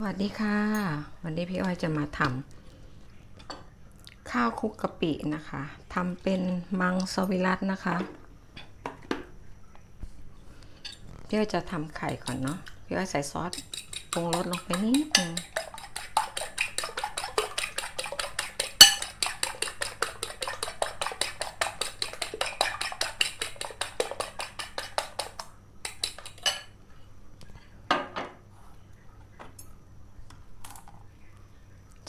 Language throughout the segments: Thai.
วัสดีค่ะ วันนี้พี่อ้อยจะมาทำข้าวคลุกกะปินะคะทำเป็นมังสวิรัตนะคะพี่อ้อยจะทำไข่ก่อนเนาะพี่อ้อยใส่ซอสปรุงรสลงไปนิดนึง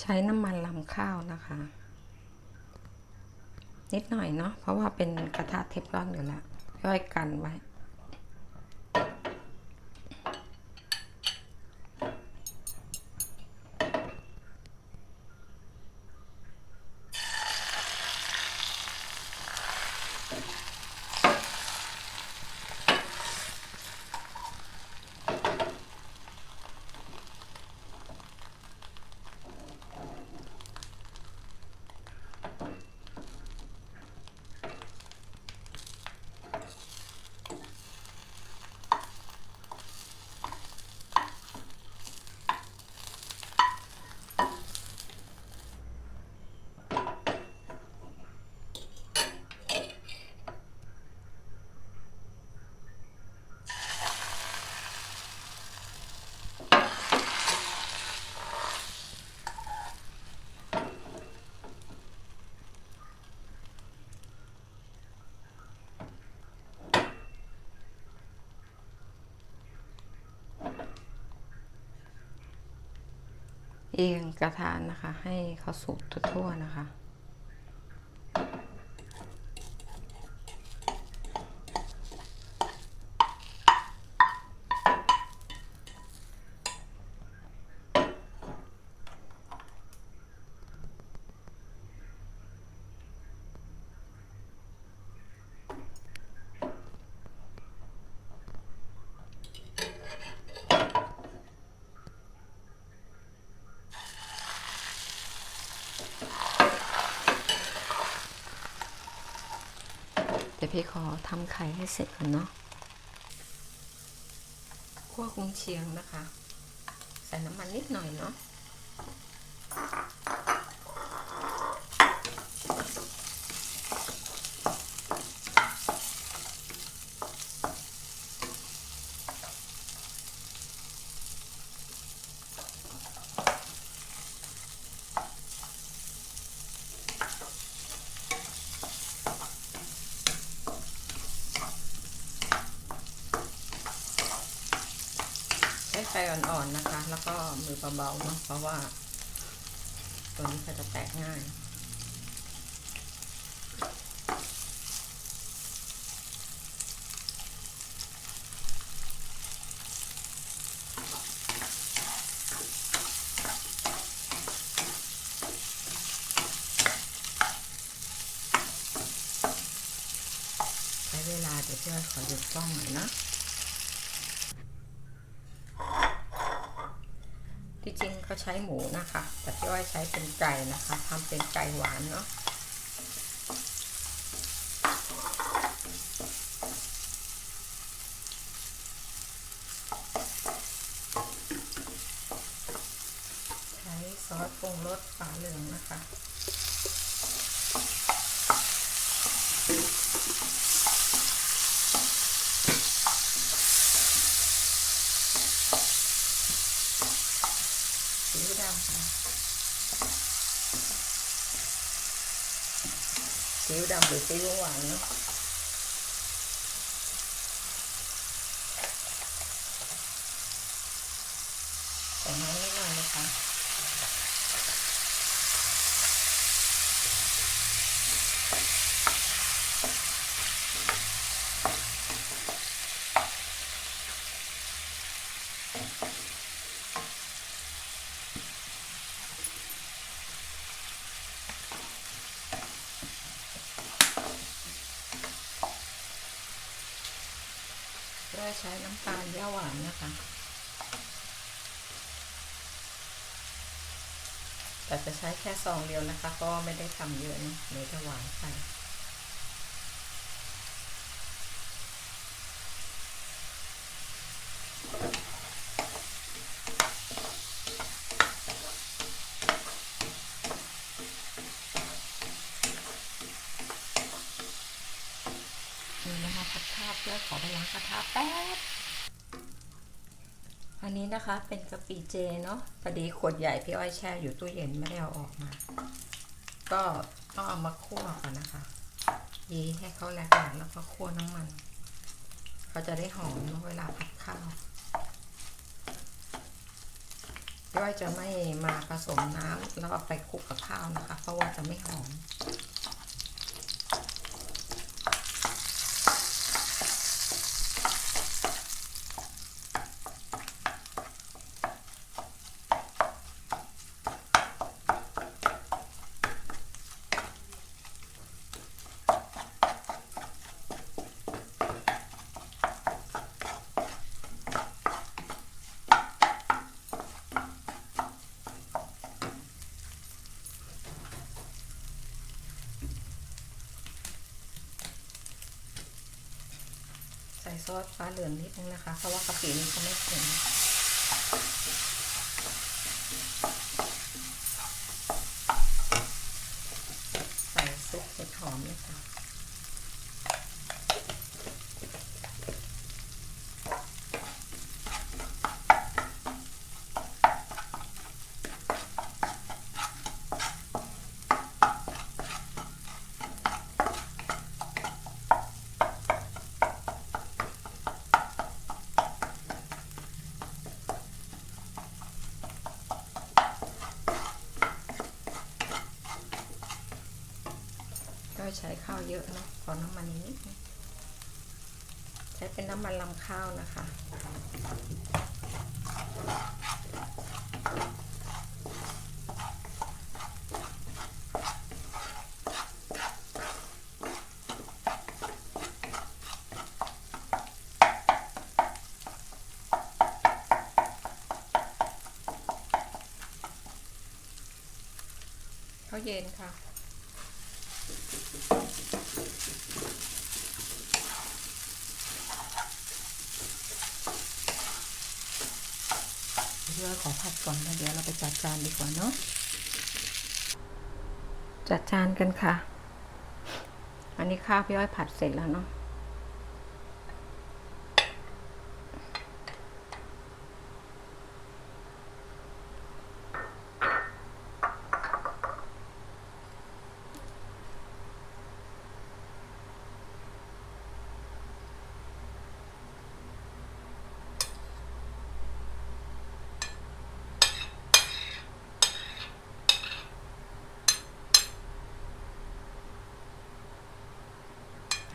ใช้น้ำมันลำข้าวนะคะ นิดหน่อยเนาะเพราะว่าเป็นกระทะเทฟลอนอยู่แล้วย่อยกันไว้ เอียงกระทะนะคะ ให้เขาสุกทั่วๆนะคะ พี่ขอทำไข่ให้เสร็จก่อนเนาะคั่วกุงเชียงนะคะ ใส่น้ำมันนิดหน่อยเนาะ อ่อนๆนะคะ แล้วก็มือเบาๆเนาะเพราะว่า ตัวนี้ก็จะแตกง่าย ใช้เวลาเดี๋ยวพี่อ้อยขอหยุดกล้องหน่อยนะ ที่จริงเขาใช้หมูนะคะ แต่พี่อ้อยใช้เป็นไก่นะคะทำเป็นไก่หวานเนาะ ใช้ซอสปรุงรสฝาเหลืองนะคะ ซีอิ๊วดำค่ะ ซีอิ๊วดำหรือซีอิ๊วห ใช้น้ำตาลย่าหวานนะคะ แต่จะใช้แค่ซองเดียวนะคะ ก็ไม่ได้ทำเยอะนะเดี๋ยวจะหวานไป แล้วขอไปล้างกระทะแป๊บ อันนี้นะคะเป็นกะปิเจเนาะพอดีขวดใหญ่พี่อ้อยแช่อยู่ตู้เย็นไม่ได้เอาออกมา ก็ต้องเอามาคั่วก่อนนะคะ ยีให้เขาแหลกแล้วก็คั่วน้ำมัน เขาจะได้หอมเวลาผัดข้าวพี่อ้อยจะไม่มาผสมน้ำแล้วไปคลุกกับข้าวนะคะ เพราะว่าจะไม่หอม ใส่ซอสฟ้าเหลืองนิดนึงนะคะ เพราะว่ากะปินี้เขาไม่เข็มใส่ซุปเห็ดหอมเลยค่ะ ก็ใช้ข้าวเยอะเนาะขอน้ำมันนิดใช้เป็นน้ำมันลำข้าวนะคะข้าวเย็นค่ะ เดี๋ยวขอผัดก่อนแล้วเดี๋ยวเราไปจัดจานดีกว่าเนาะจัดจานกันค่ะ อันนี้ข้าวพี่อ้อยผัดเสร็จแล้วเนาะ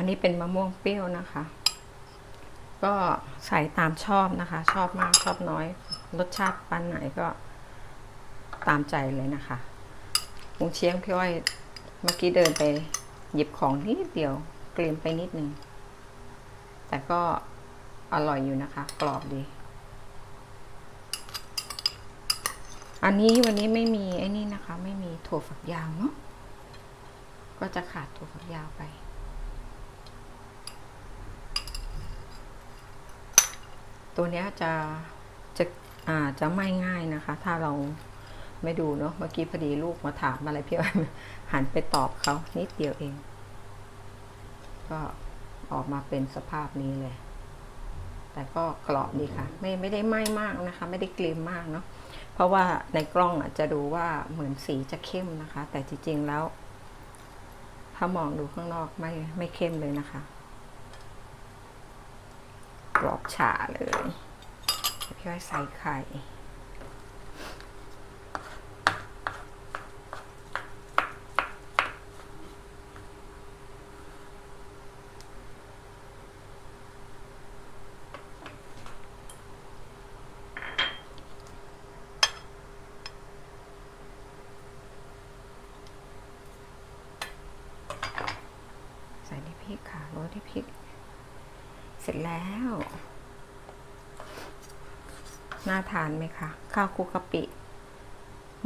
นี้เป็นมะม่วงเปรี้ยวนะคะ ก็ใส่ตามชอบนะคะ ชอบมากชอบน้อย รสชาติปันไหนก็ตามใจเลยนะคะมุงเชียงพี่อ้อยเมื่อกี้เดินไปหยิบของนิดเดียวเกลียมไปนิดนึง แต่ก็อร่อยอยู่นะคะ กรอบดี อันนี้วันนี้ไม่มีไอ้นี่นะคะ ไม่มีถั่วฝักยาวเนาะก็จะขาดถั่วฝักยาวไป ตัวนี้จะจะอ่าจะไม่ง่ายนะคะ ถ้าเราไม่ดูเนาะเมื่อกี้พอดีลูกมาถามอะไรพี่อ้อยหันไปตอบเขานิดเดียวเอง ก็ออกมาเป็นสภาพนี้เลย แต่ก็กรอบดีค่ะ ไม่ไม่ได้ไหม้มากนะคะ ไม่ได้กลีมมากเนาะเพราะว่าในกล้องอาจจะดูว่าเหมือนสีจะเข้มนะคะ แต่จริงๆแล้ว ถ้ามองดูข้างนอกไม่ไม่เข้มเลยนะคะ กรอบฉ่าเลยพี่อ้อยใส่ไข่ใส่ที่พริกค่ะโรยที่พริก เสร็จแล้ว น่าทานไหมคะ ข้าวคุกกะปิ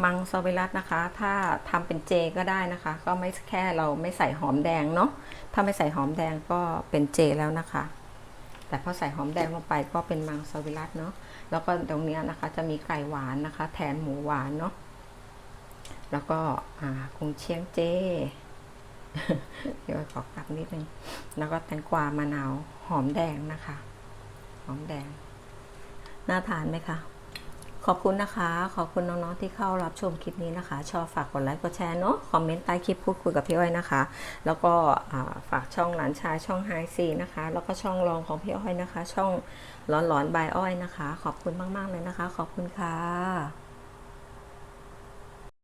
มังสวิรัตนะคะ ถ้าทำเป็นเจก็ได้นะคะ ก็ไม่แค่เราไม่ใส่หอมแดงเนาะ ถ้าไม่ใส่หอมแดงก็เป็นเจแล้วนะคะ แต่พอใส่หอมแดงลงไปก็เป็นมังสวิรัตเนาะ แล้วก็ตรงนี้นะคะจะมีไก่หวานนะคะ แทนหมูหวานเนาะ แล้วก็กุงเชียงเจ เดี๋ยวขอกลับนิดนึง แล้วก็แตงกวามะนาวหอมแดงนะคะ หอมแดง น่าทานไหมคะ ขอบคุณนะคะ ขอบคุณน้องๆที่เข้ารับชมคลิปนี้นะคะ ชอบฝากกดไลค์กดแชร์เนาะ คอมเมนต์ใต้คลิปพูดคุยกับพี่อ้อยนะคะ แล้วก็ฝากช่องหลานชายช่องไฮซีนะคะ แล้วก็ช่องรองของพี่อ้อยนะคะ ช่องร้อนๆบายอ้อยนะคะ ขอบคุณมากๆเลยนะคะ ขอบคุณค่ะ